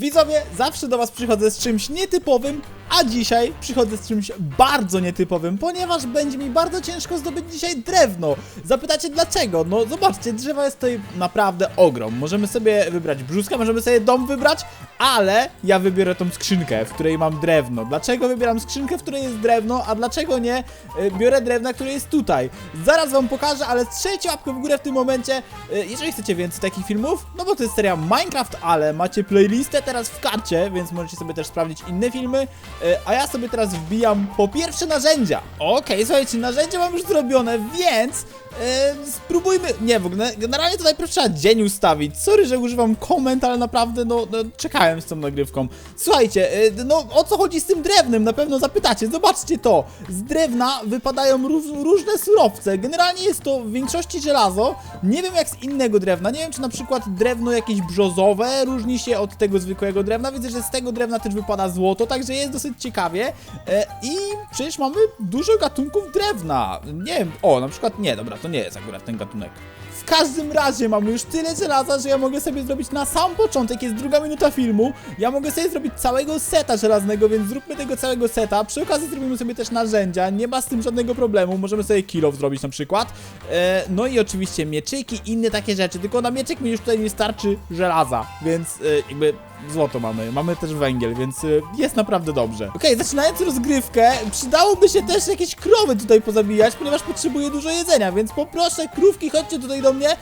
Widzowie, zawsze do Was przychodzę z czymś nietypowym, a dzisiaj przychodzę z czymś bardzo nietypowym, ponieważ będzie mi bardzo ciężko zdobyć dzisiaj drewno. Zapytacie dlaczego? No zobaczcie, drzewa jest tutaj naprawdę ogrom. Możemy sobie wybrać brzuska, możemy sobie dom wybrać, ale ja wybiorę tą skrzynkę, w której mam drewno. Dlaczego wybieram skrzynkę, w której jest drewno, a dlaczego nie y, biorę drewna, które jest tutaj? Zaraz Wam pokażę, ale strzelcie łapkę w górę w tym momencie, y, jeżeli chcecie więcej takich filmów, no bo to jest seria Minecraft, ale macie playlistę teraz w karcie, więc możecie sobie też sprawdzić inne filmy, a ja sobie teraz wbijam po pierwsze narzędzia. Okej, słuchajcie, narzędzia mam już zrobione, więc y, spróbujmy, nie w ogóle, generalnie tutaj proszę trzeba dzień ustawić, sorry, że używam komend, ale naprawdę, no, no czekałem z tą nagrywką. Słuchajcie, y, no o co chodzi z tym drewnem, na pewno zapytacie, zobaczcie to, z drewna wypadają ró różne surowce, generalnie jest to w większości żelazo, nie wiem jak z innego drewna, nie wiem czy na przykład drewno jakieś brzozowe różni się od tego zwykłego drewna, widzę, że z tego drewna też wypada złoto, także jest dosyć ciekawie e, i przecież mamy dużo gatunków drewna, nie wiem, o na przykład nie, dobra, to nie jest akurat ten gatunek. W każdym razie mamy już tyle żelaza, że ja mogę sobie zrobić na sam początek, jest druga minuta filmu, ja mogę sobie zrobić całego seta żelaznego, więc zróbmy tego całego seta. Przy okazji zrobimy sobie też narzędzia, nie ma z tym żadnego problemu, możemy sobie kill off zrobić na przykład. E, no i oczywiście mieczyki, inne takie rzeczy, tylko na mieczyk mi już tutaj nie starczy żelaza, więc e, jakby złoto mamy, mamy też węgiel, więc y, jest naprawdę dobrze. Okej, zaczynając rozgrywkę, przydałoby się też jakieś krowy tutaj pozabijać, ponieważ potrzebuję dużo jedzenia, więc poproszę krówki, chodźcie tutaj do mnie, y,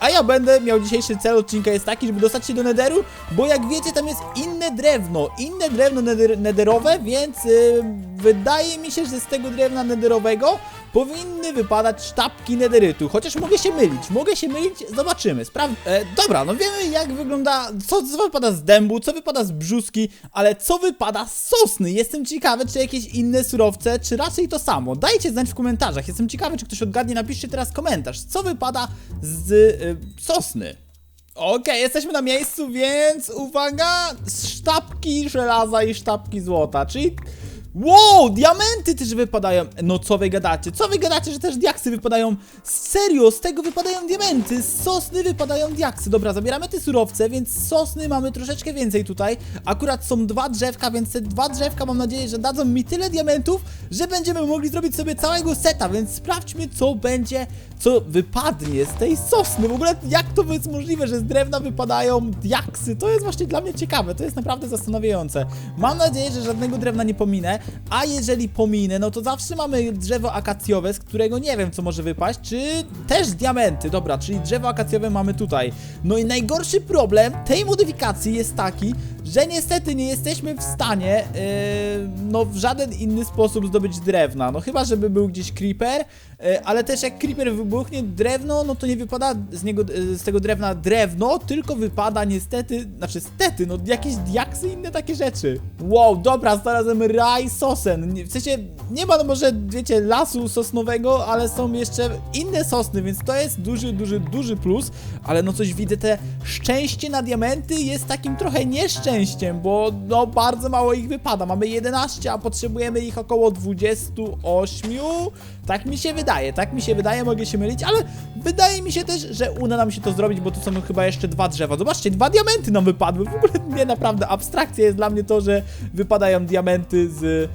a ja będę miał dzisiejszy cel odcinka jest taki, żeby dostać się do nederu, bo jak wiecie, tam jest inne drewno, inne drewno neder nederowe, więc y, wydaje mi się, że z tego drewna nederowego powinny wypadać sztabki nederytu, chociaż mogę się mylić, mogę się mylić, zobaczymy, sprawdź. E, dobra, no wiemy jak wygląda, co, co wypada z dębu, co wypada z brzuski, ale co wypada z sosny, jestem ciekawy, czy jakieś inne surowce, czy raczej to samo, dajcie znać w komentarzach, jestem ciekawy, czy ktoś odgadnie, napiszcie teraz komentarz, co wypada z y, sosny. Okej, jesteśmy na miejscu, więc uwaga, sztabki żelaza i sztabki złota, czyli... Wow, diamenty też wypadają. No co wy gadacie? Co wy gadacie, że też diaksy wypadają? Serio, z tego wypadają diamenty, z sosny wypadają diaksy. Dobra, zabieramy te surowce, więc sosny mamy troszeczkę więcej tutaj. Akurat są dwa drzewka, więc te dwa drzewka mam nadzieję, że dadzą mi tyle diamentów, że będziemy mogli zrobić sobie całego seta, więc sprawdźmy co będzie, co wypadnie z tej sosny. W ogóle jak to jest możliwe, że z drewna wypadają diaksy? To jest właśnie dla mnie ciekawe, to jest naprawdę zastanawiające. Mam nadzieję, że żadnego drewna nie pominę, a jeżeli pominę, no to zawsze mamy drzewo akacjowe, z którego nie wiem co może wypaść, czy też diamenty. Dobra, czyli drzewo akacjowe mamy tutaj. No i najgorszy problem tej modyfikacji jest taki, że niestety nie jesteśmy w stanie yy, no w żaden inny sposób zdobyć drewna. No chyba, żeby był gdzieś creeper, ale też jak creeper wybuchnie drewno, no to nie wypada z niego, yy, z tego drewna drewno, tylko wypada niestety, znaczy stety, no jakieś diaksy i inne takie rzeczy. Wow, dobra, znalazłem raj sosen. W sensie nie ma no może, wiecie, lasu sosnowego, ale są jeszcze inne sosny, więc to jest duży, duży, duży plus, ale no coś widzę, te szczęście na diamenty jest takim trochę nieszczęściem, bo no bardzo mało ich wypada. Mamy 11, a potrzebujemy ich około 28. Tak mi się wydaje, tak mi się wydaje, mogę się mylić, ale wydaje mi się też, że uda nam się to zrobić, bo tu są chyba jeszcze dwa drzewa. Zobaczcie, dwa diamenty nam wypadły. W ogóle nie naprawdę abstrakcja jest dla mnie to, że wypadają diamenty z, e,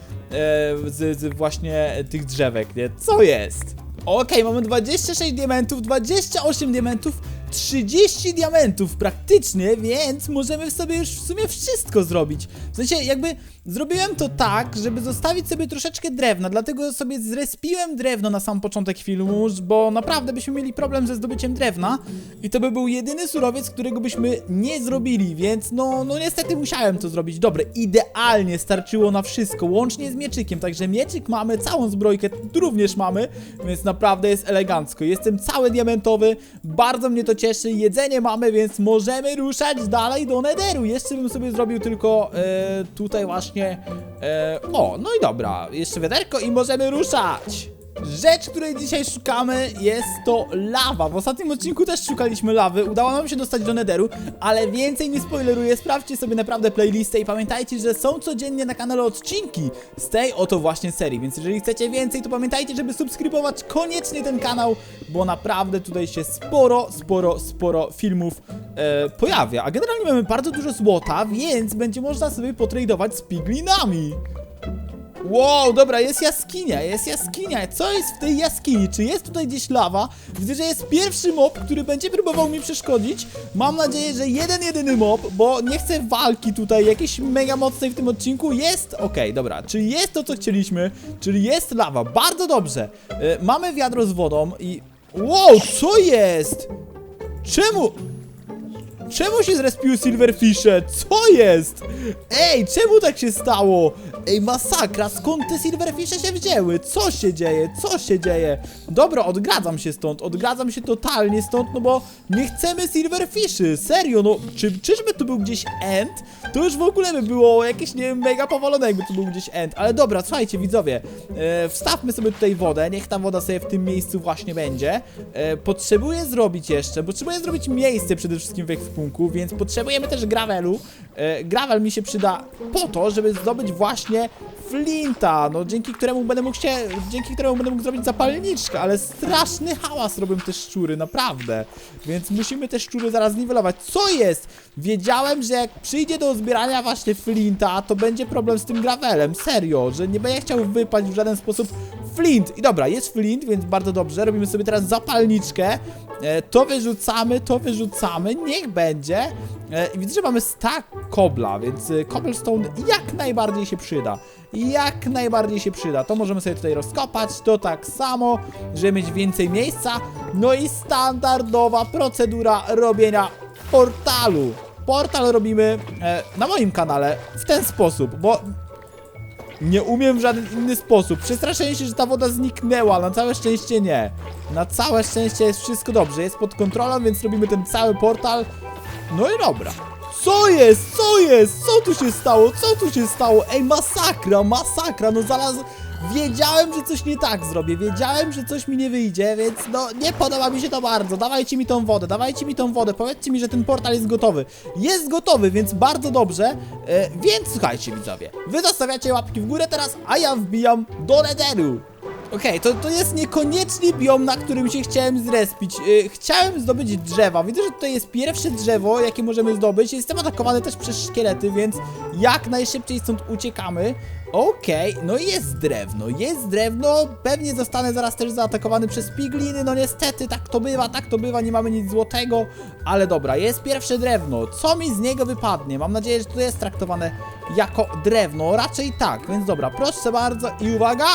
z, z właśnie tych drzewek, nie? Co jest? Okej, mamy 26 diamentów, 28 diamentów, 30 diamentów praktycznie, więc możemy sobie już w sumie wszystko zrobić. W sensie jakby zrobiłem to tak, żeby zostawić sobie troszeczkę drewna, dlatego sobie zrespiłem drewno na sam początek filmu, bo naprawdę byśmy mieli problem ze zdobyciem drewna i to by był jedyny surowiec, którego byśmy nie zrobili, więc no, no niestety musiałem to zrobić. Dobre, idealnie starczyło na wszystko, łącznie z mieczykiem, także mieczyk mamy, całą zbrojkę tu również mamy, więc naprawdę jest elegancko. Jestem cały diamentowy, bardzo mnie to cieszy, jedzenie mamy, więc możemy ruszać dalej do nederu. Jeszcze bym sobie zrobił tylko e, tutaj właśnie, e, o, no i dobra, jeszcze wiaderko i możemy ruszać. Rzecz, której dzisiaj szukamy jest to lawa. W ostatnim odcinku też szukaliśmy lawy, udało nam się dostać do Netheru, ale więcej nie spoileruję, sprawdźcie sobie naprawdę playlistę i pamiętajcie, że są codziennie na kanale odcinki z tej oto właśnie serii, więc jeżeli chcecie więcej, to pamiętajcie, żeby subskrybować koniecznie ten kanał, bo naprawdę tutaj się sporo, sporo, sporo filmów e, pojawia, a generalnie mamy bardzo dużo złota, więc będzie można sobie potradować z piglinami. Wow, dobra, jest jaskinia, jest jaskinia. Co jest w tej jaskini? Czy jest tutaj gdzieś lawa? Widzę, że jest pierwszy mob, który będzie próbował mi przeszkodzić. Mam nadzieję, że jeden, jedyny mob, bo nie chcę walki tutaj jakiejś mega mocnej w tym odcinku. Jest, okej, dobra, czyli jest to, co chcieliśmy, czyli jest lawa, bardzo dobrze. E, mamy wiadro z wodą i... Wow, co jest? Czemu? Czemu się zrespiły silverfishe? Co jest? Ej, czemu tak się stało? Ej, masakra, skąd te silverfishe się wzięły? Co się dzieje? Co się dzieje? Dobra, odgradzam się stąd, odgradzam się totalnie stąd, no bo nie chcemy silverfishy, serio, no, czy, czyżby tu był gdzieś end? To już w ogóle by było jakieś, nie wiem, mega powalone, jakby tu był gdzieś end, ale dobra, słuchajcie, widzowie, e, wstawmy sobie tutaj wodę, niech ta woda sobie w tym miejscu właśnie będzie. E, potrzebuję zrobić jeszcze, potrzebuję zrobić miejsce przede wszystkim w ekwipunku, więc potrzebujemy też gravelu. E, gravel mi się przyda po to, żeby zdobyć właśnie flinta, no dzięki któremu będę mógł się, dzięki któremu będę mógł zrobić zapalniczkę, ale straszny hałas robią te szczury, naprawdę. Więc musimy te szczury zaraz niwelować. Co jest? Wiedziałem, że jak przyjdzie do zbierania właśnie flinta, to będzie problem z tym gravelem, serio, że nie będę chciał wypaść w żaden sposób flint. I dobra, jest flint, więc bardzo dobrze, robimy sobie teraz zapalniczkę. E, to wyrzucamy, to wyrzucamy, niech będzie. E, I widzę, że mamy stack kobla, więc e, cobblestone jak najbardziej się przyda. Jak najbardziej się przyda. To możemy sobie tutaj rozkopać, to tak samo, żeby mieć więcej miejsca. No i standardowa procedura robienia portalu. Portal robimy e, na moim kanale w ten sposób, bo nie umiem w żaden inny sposób. Przestraszyłem się, że ta woda zniknęła. Na całe szczęście nie. Na całe szczęście jest wszystko dobrze. Jest pod kontrolą, więc robimy ten cały portal. No i dobra. Co jest? Co jest? Co tu się stało? Co tu się stało? Ej, masakra, masakra. No zaraz... Wiedziałem, że coś nie tak zrobię. Wiedziałem, że coś mi nie wyjdzie, więc no nie podoba mi się to bardzo. Dawajcie mi tą wodę, dawajcie mi tą wodę. Powiedzcie mi, że ten portal jest gotowy. Jest gotowy, więc bardzo dobrze. E, więc słuchajcie, widzowie. Wy zostawiacie łapki w górę teraz, a ja wbijam do Netheru. Okej, to, to jest niekoniecznie biom, na którym się chciałem zrespić. Yy, chciałem zdobyć drzewa. Widzę, że tutaj jest pierwsze drzewo, jakie możemy zdobyć. Jestem atakowany też przez szkielety, więc jak najszybciej stąd uciekamy. Okej, no i jest drewno, jest drewno. Pewnie zostanę zaraz też zaatakowany przez pigliny. No niestety, tak to bywa, tak to bywa, nie mamy nic złotego. Ale dobra, jest pierwsze drewno. Co mi z niego wypadnie? Mam nadzieję, że to jest traktowane jako drewno. Raczej tak, więc dobra, proszę bardzo i uwaga.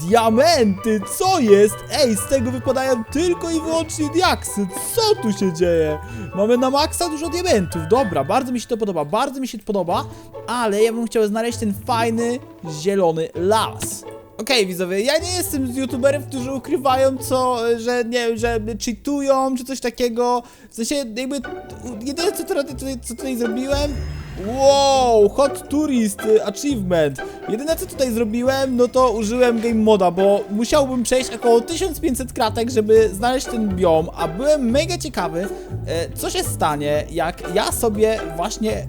Diamenty, co jest? Ej, z tego wypadają tylko i wyłącznie diaksy. Co tu się dzieje? Mamy na maksa dużo diamentów. Dobra, bardzo mi się to podoba, bardzo mi się to podoba, ale ja bym chciał znaleźć ten fajny, zielony las. Okej, widzowie, ja nie jestem z youtuberów, którzy ukrywają co, że nie że cheatują, czy coś takiego. W sensie, jakby, jedyne co tutaj, co tutaj zrobiłem, Wow, Hot Tourist y, Achievement. Jedyne co tutaj zrobiłem, no to użyłem game moda, bo musiałbym przejść około 1500 kratek, żeby znaleźć ten biom, a byłem mega ciekawy, e, co się stanie, jak ja sobie właśnie e,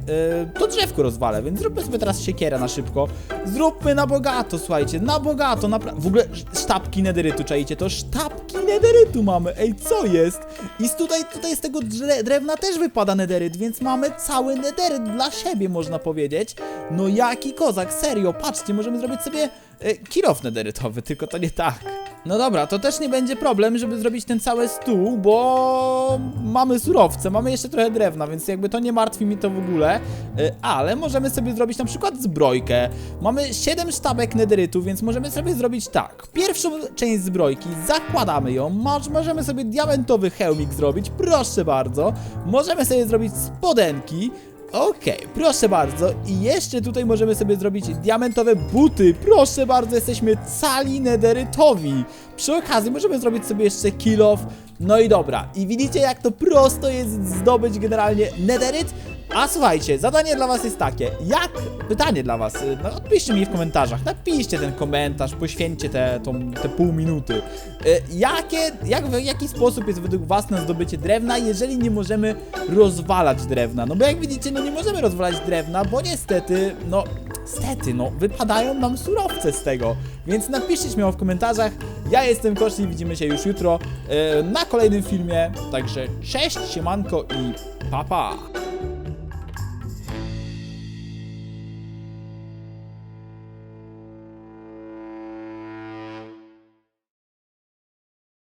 to drzewko rozwalę, więc zróbmy sobie teraz siekierę na szybko. Zróbmy na bogato, słuchajcie, na bogato, na W ogóle sztabki nederytu, czajcie to? Sztabki nederytu mamy, ej, co jest? I tutaj, tutaj z tego drewna też wypada nederyt, więc mamy cały nederyt dla siebie, można powiedzieć. No jaki kozak, serio, patrzcie, możemy zrobić sobie e, kill off nederytowy, tylko to nie tak. No dobra, to też nie będzie problem, żeby zrobić ten cały stół, bo mamy surowce, mamy jeszcze trochę drewna, więc jakby to nie martwi mi to w ogóle, e, ale możemy sobie zrobić na przykład zbrojkę. Mamy 7 sztabek nederytu, więc możemy sobie zrobić tak. Pierwszą część zbrojki, zakładamy ją, Moż- możemy sobie diamentowy hełmik zrobić, proszę bardzo. Możemy sobie zrobić spodenki, Okej, proszę bardzo. I jeszcze tutaj możemy sobie zrobić diamentowe buty. Proszę bardzo, jesteśmy cali nederytowi. Przy okazji możemy zrobić sobie jeszcze kill off. No i dobra. I widzicie jak to prosto jest zdobyć generalnie nederyt. A słuchajcie, zadanie dla was jest takie. Jak, pytanie dla was, y, no odpiszcie mi w komentarzach, napiszcie ten komentarz, poświęćcie te, tą, te pół minuty. Y, Jakie, jak, w jaki sposób jest według was na zdobycie drewna, jeżeli nie możemy rozwalać drewna? No bo jak widzicie, no nie możemy rozwalać drewna, bo niestety, no, niestety, no, wypadają nam surowce z tego. Więc napiszcie śmiało w komentarzach. Ja jestem Kosz i widzimy się już jutro y, na kolejnym filmie. Także cześć, siemanko i pa pa!